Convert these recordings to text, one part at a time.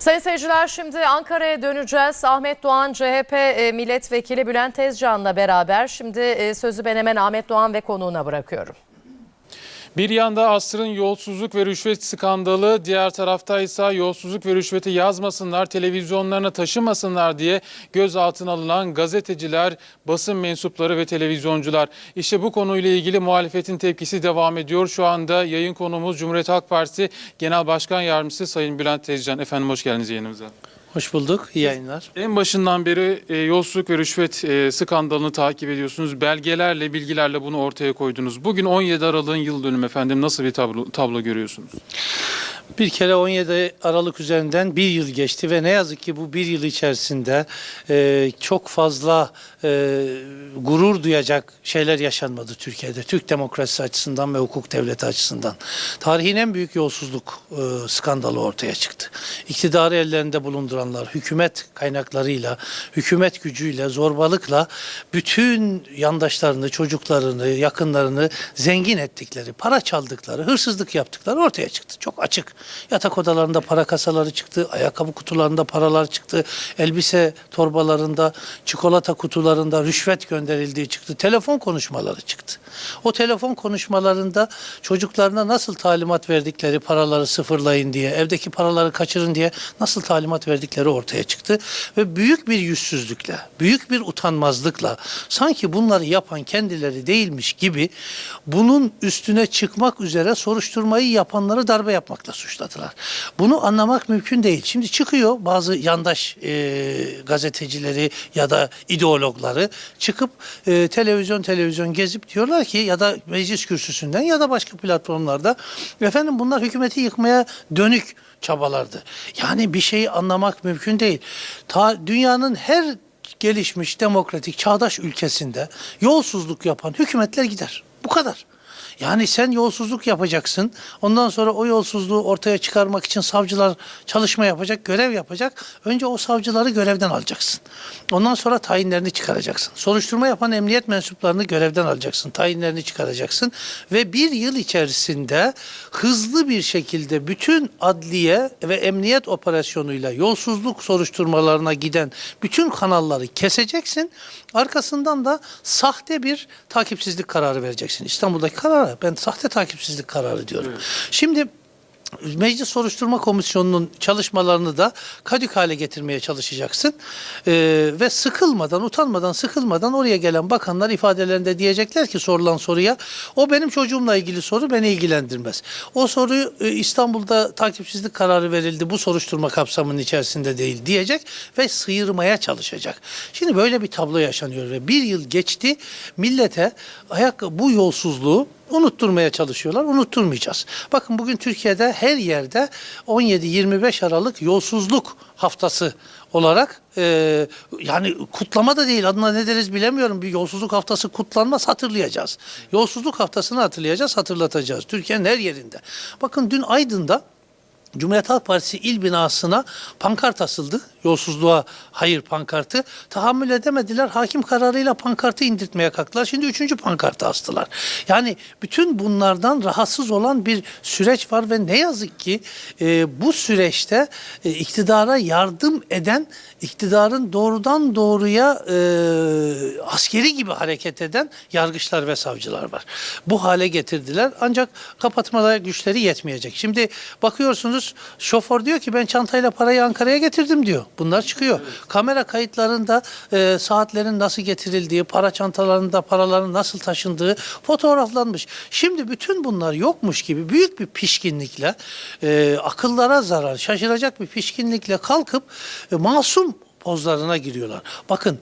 Sayın seyirciler şimdi Ankara'ya döneceğiz. Ahmet Doğan CHP e, milletvekili Bülent Tezcan'la beraber şimdi e, sözü ben hemen Ahmet Doğan ve konuğuna bırakıyorum. Bir yanda asrın yolsuzluk ve rüşvet skandalı, diğer tarafta ise yolsuzluk ve rüşveti yazmasınlar, televizyonlarına taşımasınlar diye gözaltına alınan gazeteciler, basın mensupları ve televizyoncular. İşte bu konuyla ilgili muhalefetin tepkisi devam ediyor. Şu anda yayın konuğumuz Cumhuriyet Halk Partisi Genel Başkan Yardımcısı Sayın Bülent Tezcan. Efendim hoş geldiniz yayınımıza. Hoş bulduk. İyi yayınlar. En başından beri e, yolsuzluk ve rüşvet e, skandalını takip ediyorsunuz. Belgelerle, bilgilerle bunu ortaya koydunuz. Bugün 17 Aralık'ın yıl dönümü efendim. Nasıl bir tablo, tablo görüyorsunuz? Bir kere 17 Aralık üzerinden bir yıl geçti ve ne yazık ki bu bir yıl içerisinde e, çok fazla e, gurur duyacak şeyler yaşanmadı Türkiye'de. Türk demokrasisi açısından ve hukuk devleti açısından. Tarihin en büyük yolsuzluk e, skandalı ortaya çıktı. İktidarı ellerinde bulunduranlar hükümet kaynaklarıyla, hükümet gücüyle, zorbalıkla bütün yandaşlarını, çocuklarını, yakınlarını zengin ettikleri, para çaldıkları, hırsızlık yaptıkları ortaya çıktı. Çok açık. Yatak odalarında para kasaları çıktı, ayakkabı kutularında paralar çıktı, elbise torbalarında, çikolata kutularında rüşvet gönderildiği çıktı, telefon konuşmaları çıktı. O telefon konuşmalarında çocuklarına nasıl talimat verdikleri paraları sıfırlayın diye, evdeki paraları kaçırın diye nasıl talimat verdikleri ortaya çıktı. Ve büyük bir yüzsüzlükle, büyük bir utanmazlıkla sanki bunları yapan kendileri değilmiş gibi bunun üstüne çıkmak üzere soruşturmayı yapanları darbe yapmakla suçladılar. Bunu anlamak mümkün değil. Şimdi çıkıyor bazı yandaş e, gazetecileri ya da ideologları çıkıp e, televizyon televizyon gezip diyorlar ki ya da meclis kürsüsünden ya da başka platformlarda efendim bunlar hükümeti yıkmaya dönük çabalardı. Yani bir şeyi anlamak mümkün değil. Ta dünyanın her gelişmiş demokratik çağdaş ülkesinde yolsuzluk yapan hükümetler gider. Bu kadar. Yani sen yolsuzluk yapacaksın. Ondan sonra o yolsuzluğu ortaya çıkarmak için savcılar çalışma yapacak, görev yapacak. Önce o savcıları görevden alacaksın. Ondan sonra tayinlerini çıkaracaksın. Soruşturma yapan emniyet mensuplarını görevden alacaksın. Tayinlerini çıkaracaksın. Ve bir yıl içerisinde hızlı bir şekilde bütün adliye ve emniyet operasyonuyla yolsuzluk soruşturmalarına giden bütün kanalları keseceksin. Arkasından da sahte bir takipsizlik kararı vereceksin. İstanbul'daki ben sahte takipsizlik kararı diyorum. Şimdi Meclis Soruşturma Komisyonu'nun çalışmalarını da kadük hale getirmeye çalışacaksın. Ee, ve sıkılmadan, utanmadan, sıkılmadan oraya gelen bakanlar ifadelerinde diyecekler ki sorulan soruya o benim çocuğumla ilgili soru beni ilgilendirmez. O soruyu e, İstanbul'da takipsizlik kararı verildi bu soruşturma kapsamının içerisinde değil diyecek ve sıyırmaya çalışacak. Şimdi böyle bir tablo yaşanıyor ve bir yıl geçti millete ayak bu yolsuzluğu unutturmaya çalışıyorlar. Unutturmayacağız. Bakın bugün Türkiye'de her yerde 17-25 Aralık yolsuzluk haftası olarak e, yani kutlama da değil adına ne deriz bilemiyorum bir yolsuzluk haftası kutlanmaz hatırlayacağız. Yolsuzluk haftasını hatırlayacağız hatırlatacağız Türkiye'nin her yerinde. Bakın dün Aydın'da Cumhuriyet Halk Partisi il binasına pankart asıldı. Yolsuzluğa hayır pankartı. Tahammül edemediler. Hakim kararıyla pankartı indirtmeye kalktılar. Şimdi üçüncü pankartı astılar. Yani bütün bunlardan rahatsız olan bir süreç var ve ne yazık ki e, bu süreçte e, iktidara yardım eden, iktidarın doğrudan doğruya e, askeri gibi hareket eden yargıçlar ve savcılar var. Bu hale getirdiler. Ancak kapatmaya güçleri yetmeyecek. Şimdi bakıyorsunuz şoför diyor ki ben çantayla parayı Ankara'ya getirdim diyor. Bunlar çıkıyor. Kamera kayıtlarında e, saatlerin nasıl getirildiği, para çantalarında paraların nasıl taşındığı fotoğraflanmış. Şimdi bütün bunlar yokmuş gibi büyük bir pişkinlikle, e, akıllara zarar, şaşıracak bir pişkinlikle kalkıp e, masum pozlarına giriyorlar. Bakın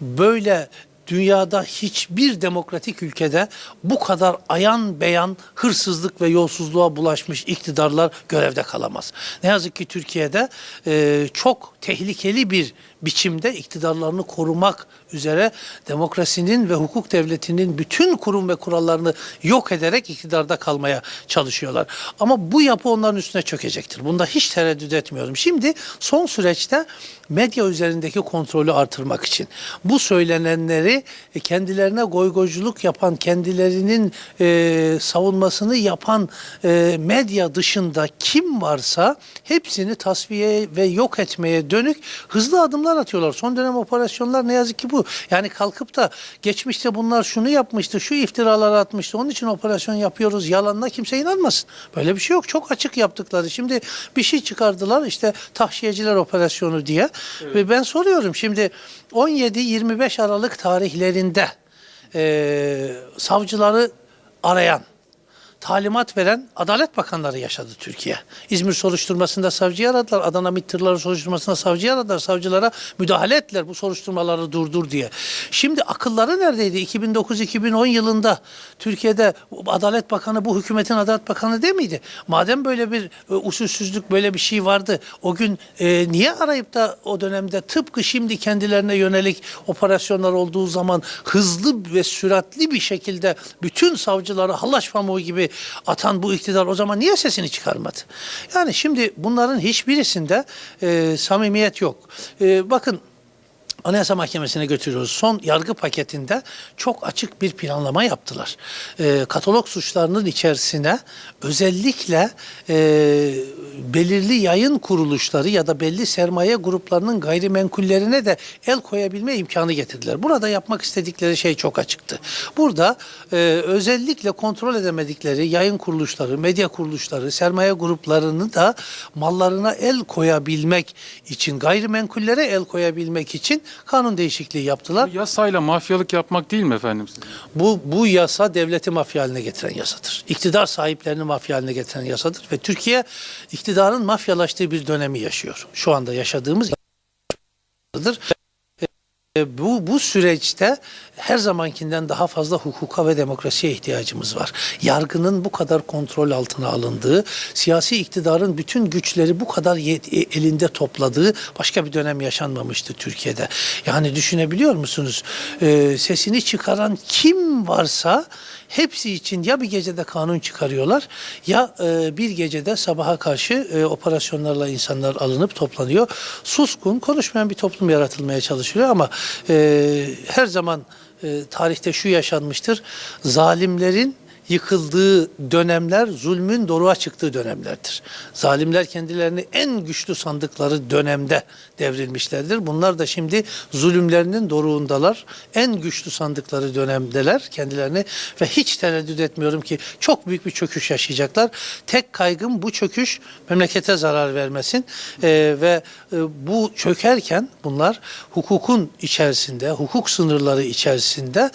böyle dünyada hiçbir demokratik ülkede bu kadar ayan beyan hırsızlık ve yolsuzluğa bulaşmış iktidarlar görevde kalamaz. Ne yazık ki Türkiye'de e, çok tehlikeli bir biçimde iktidarlarını korumak üzere demokrasinin ve hukuk devletinin bütün kurum ve kurallarını yok ederek iktidarda kalmaya çalışıyorlar. Ama bu yapı onların üstüne çökecektir. Bunda hiç tereddüt etmiyorum. Şimdi son süreçte medya üzerindeki kontrolü artırmak için bu söylenenleri e, kendilerine goygoculuk yapan, kendilerinin e, savunmasını yapan e, medya dışında kim varsa hepsini tasfiye ve yok etmeye dönük hızlı adımlar atıyorlar. Son dönem operasyonlar ne yazık ki bu. Yani kalkıp da geçmişte bunlar şunu yapmıştı, şu iftiraları atmıştı. Onun için operasyon yapıyoruz. Yalanına kimse inanmasın. Böyle bir şey yok. Çok açık yaptıkları. Şimdi bir şey çıkardılar işte tahşiyeciler operasyonu diye. Ve ben soruyorum şimdi 17-25 Aralık tarihlerinde e, savcıları arayan, talimat veren Adalet Bakanları yaşadı Türkiye. İzmir soruşturmasında savcıyı aradılar. Adana MİT tırları soruşturmasında savcıyı aradılar. Savcılara müdahale ettiler bu soruşturmaları durdur diye. Şimdi akılları neredeydi? 2009-2010 yılında Türkiye'de Adalet Bakanı bu hükümetin Adalet Bakanı değil miydi? Madem böyle bir e, usulsüzlük böyle bir şey vardı o gün e, niye arayıp da o dönemde tıpkı şimdi kendilerine yönelik operasyonlar olduğu zaman hızlı ve süratli bir şekilde bütün savcıları halaş pamuğu gibi atan bu iktidar o zaman niye sesini çıkarmadı? Yani şimdi bunların hiçbirisinde e, samimiyet yok. E, bakın Anayasa Mahkemesi'ne götürüyoruz. Son yargı paketinde çok açık bir planlama yaptılar. Ee, katalog suçlarının içerisine özellikle e, belirli yayın kuruluşları ya da belli sermaye gruplarının gayrimenkullerine de el koyabilme imkanı getirdiler. Burada yapmak istedikleri şey çok açıktı. Burada e, özellikle kontrol edemedikleri yayın kuruluşları, medya kuruluşları, sermaye gruplarını da mallarına el koyabilmek için, gayrimenkullere el koyabilmek için kanun değişikliği yaptılar. Bu yasayla mafyalık yapmak değil mi efendim? sizin? Bu, bu yasa devleti mafya haline getiren yasadır. İktidar sahiplerini mafya haline getiren yasadır. Ve Türkiye iktidarın mafyalaştığı bir dönemi yaşıyor. Şu anda yaşadığımız yasadır. E, Bu, bu süreçte her zamankinden daha fazla hukuka ve demokrasiye ihtiyacımız var. Yargının bu kadar kontrol altına alındığı, siyasi iktidarın bütün güçleri bu kadar yet- e, elinde topladığı başka bir dönem yaşanmamıştı Türkiye'de. Yani düşünebiliyor musunuz? E, sesini çıkaran kim varsa hepsi için ya bir gecede kanun çıkarıyorlar ya e, bir gecede sabaha karşı e, operasyonlarla insanlar alınıp toplanıyor. Suskun, konuşmayan bir toplum yaratılmaya çalışılıyor ama e, her zaman e, tarihte şu yaşanmıştır. Zalimlerin yıkıldığı dönemler zulmün doruğa çıktığı dönemlerdir. Zalimler kendilerini en güçlü sandıkları dönemde devrilmişlerdir. Bunlar da şimdi zulümlerinin doruğundalar. En güçlü sandıkları dönemdeler kendilerini ve hiç tereddüt etmiyorum ki çok büyük bir çöküş yaşayacaklar. Tek kaygım bu çöküş memlekete zarar vermesin Ee, ve e, bu çökerken bunlar hukukun içerisinde, hukuk sınırları içerisinde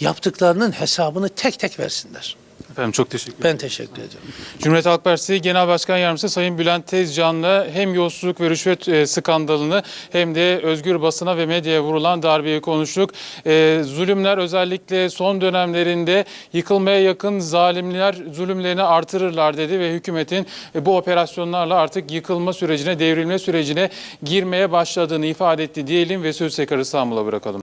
yaptıklarının hesabını tek tek versinler. Efendim çok teşekkür ederim. Ben teşekkür ediyorum. Cumhuriyet Halk Partisi Genel Başkan Yardımcısı Sayın Bülent Tezcan'la hem yolsuzluk ve rüşvet e, skandalını hem de özgür basına ve medyaya vurulan darbeyi konuştuk. E, zulümler özellikle son dönemlerinde yıkılmaya yakın zalimler zulümlerini artırırlar dedi ve hükümetin e, bu operasyonlarla artık yıkılma sürecine, devrilme sürecine girmeye başladığını ifade etti diyelim ve söz tekrar İstanbul'a bırakalım.